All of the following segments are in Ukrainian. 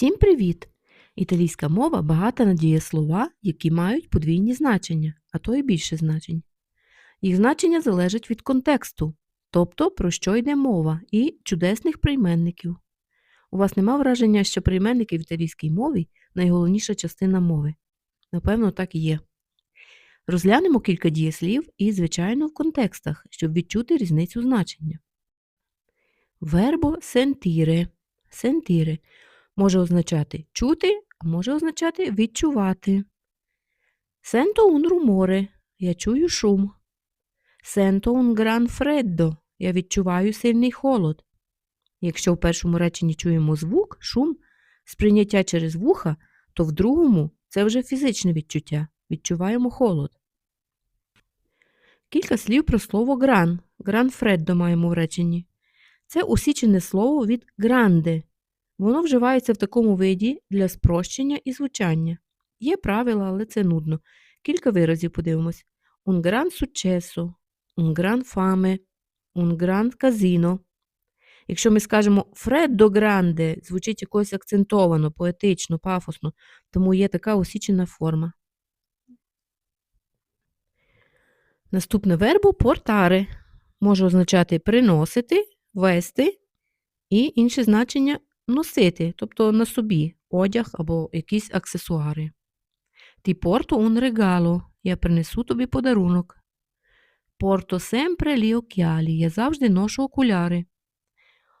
Всім привіт! Італійська мова багата на дієслова, які мають подвійні значення, а то й більше значень. Їх значення залежать від контексту, тобто про що йде мова, і чудесних прийменників. У вас нема враження, що прийменники в італійській мові найголовніша частина мови? Напевно, так і є. Розглянемо кілька дієслів і, звичайно, в контекстах, щоб відчути різницю значення. Вербо sentire. Sentire може означати чути, а може означати відчувати. Sento un rumore – я чую шум. Sento un gran freddo – я відчуваю сильний холод. Якщо в першому реченні чуємо звук, шум, сприйняття через вуха, то в другому це вже фізичне відчуття. Відчуваємо холод. Кілька слів про слово гран. Гран фреддо маємо в реченні. Це усічене слово від гранде. Воно вживається в такому виді для спрощення і звучання. Є правила, але це нудно. Кілька виразів подивимось. Un gran successo, un gran fame, un gran casino. Якщо ми скажемо Фреддо гранде, звучить якось акцентовано, поетично, пафосно, тому є така усічена форма. Наступне вербо портаре може означати приносити, вести і інше значення носити, тобто на собі одяг або якісь аксесуари. Ти порто un regalo, я принесу тобі подарунок. Порто sempre gli occhiali, я завжди ношу окуляри.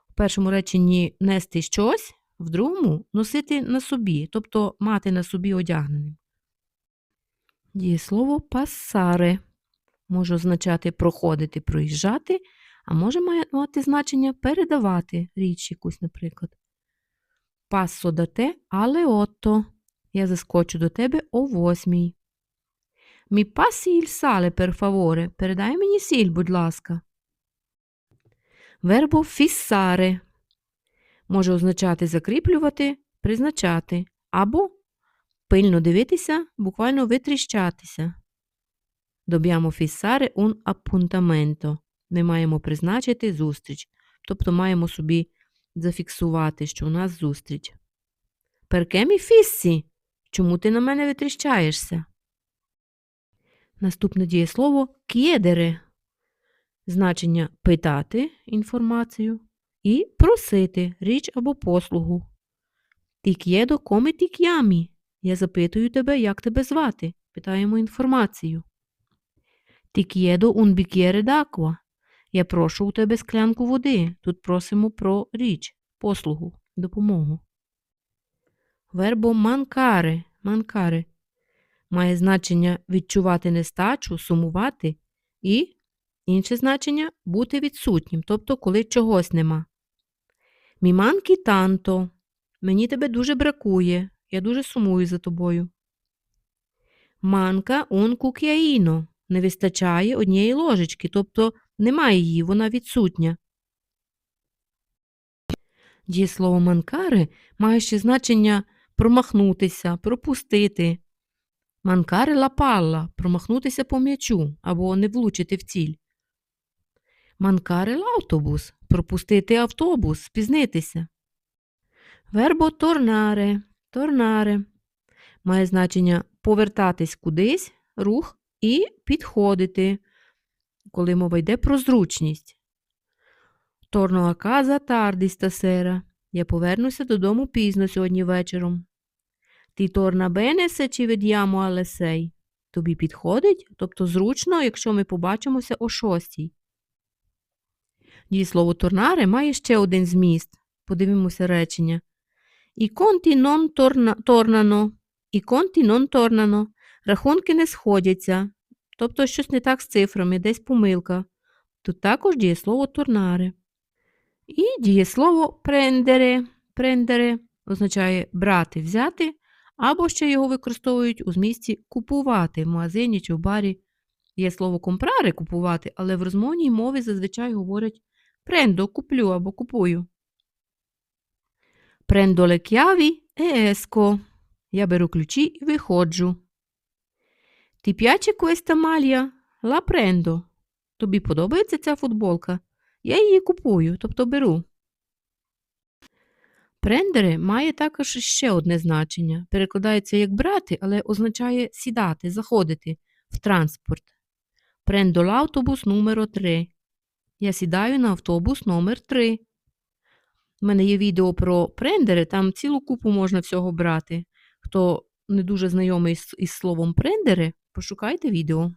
В першому реченні нести щось, в другому носити на собі, тобто мати на собі одягненим. Дієслово пасаре може означати проходити, проїжджати, а може мати значення передавати річ якусь, наприклад. Пассо да те, але отто. Я заскочу до тебе о восьмій. Мі пасі іль сале, пер фаворе. Передай мені сіль, будь ласка. Вербо фіссаре може означати закріплювати, призначати або пильно дивитися, буквально витріщатися. Доб'ямо фіссаре un appuntamento. Ми маємо призначити зустріч, тобто маємо собі зафіксувати, що у нас зустріч. Перке мі фіссі? Чому ти на мене витріщаєшся? Наступне дієслово к'єдере. Значення питати інформацію і просити річ або послугу. Ти к'єдо коме ти. Я запитую тебе, як тебе звати. Питаємо інформацію. Ти к'єдо bicchiere d'acqua. Я прошу у тебе склянку води. Тут просимо про річ, послугу, допомогу. Вербо манкаре, манкаре має значення відчувати нестачу, сумувати і інше значення бути відсутнім, тобто коли чогось нема. Міманкі танто. Мені тебе дуже бракує. Я дуже сумую за тобою. Манка un cucchiaino. Не вистачає однієї ложечки, тобто немає її, вона відсутня. Дієслово манкаре має ще значення промахнутися, пропустити. Манкаре ла палла – промахнутися по м'ячу або не влучити в ціль. Манкаре l'auтобус – пропустити автобус, спізнитися. Вербо торнаре, торнаре має значення повертатись кудись, рух і підходити, коли мова йде про зручність. Торно a casa tardi stasera. Я повернуся додому пізно сьогодні вечором. Ти торна бене се чи alle sei? Тобі підходить, тобто зручно, якщо ми побачимося о шостій. Дієслово торнаре має ще один зміст. Подивимося речення. І конті torna- tornano. І конті non tornano. Рахунки не сходяться. Тобто щось не так з цифрами, десь помилка. Тут також дієслово торнаре. І дієслово prendere. Prendere означає брати, взяти, або ще його використовують у змісті купувати в магазині чи в барі. Є слово компрари купувати, але в розмовній мові зазвичай говорять прендо, куплю або купую. Chiavi e esco. Я беру ключі і виходжу. Ti piace questa maglia? La prendo. Тобі подобається ця футболка? Я її купую, тобто беру. Прендери має також ще одне значення. Перекладається як брати, але означає сідати, заходити в транспорт. Prendo l'autobus numero 3. Я сідаю на автобус номер 3. У мене є відео про прендери, там цілу купу можна всього брати. Хто не дуже знайомий з, із словом прендери, пошукайте відео.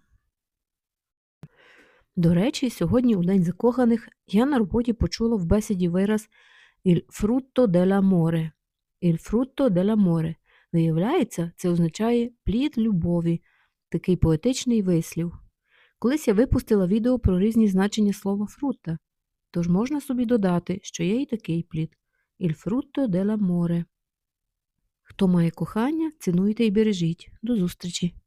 До речі, сьогодні у День закоханих я на роботі почула в бесіді вираз «il frutto dell'amore». «Il frutto dell'amore». Виявляється, це означає плід любові, такий поетичний вислів. Колись я випустила відео про різні значення слова фрутта, тож можна собі додати, що є і такий плід «Il frutto dell'amore». Хто має кохання, цінуйте і бережіть. До зустрічі!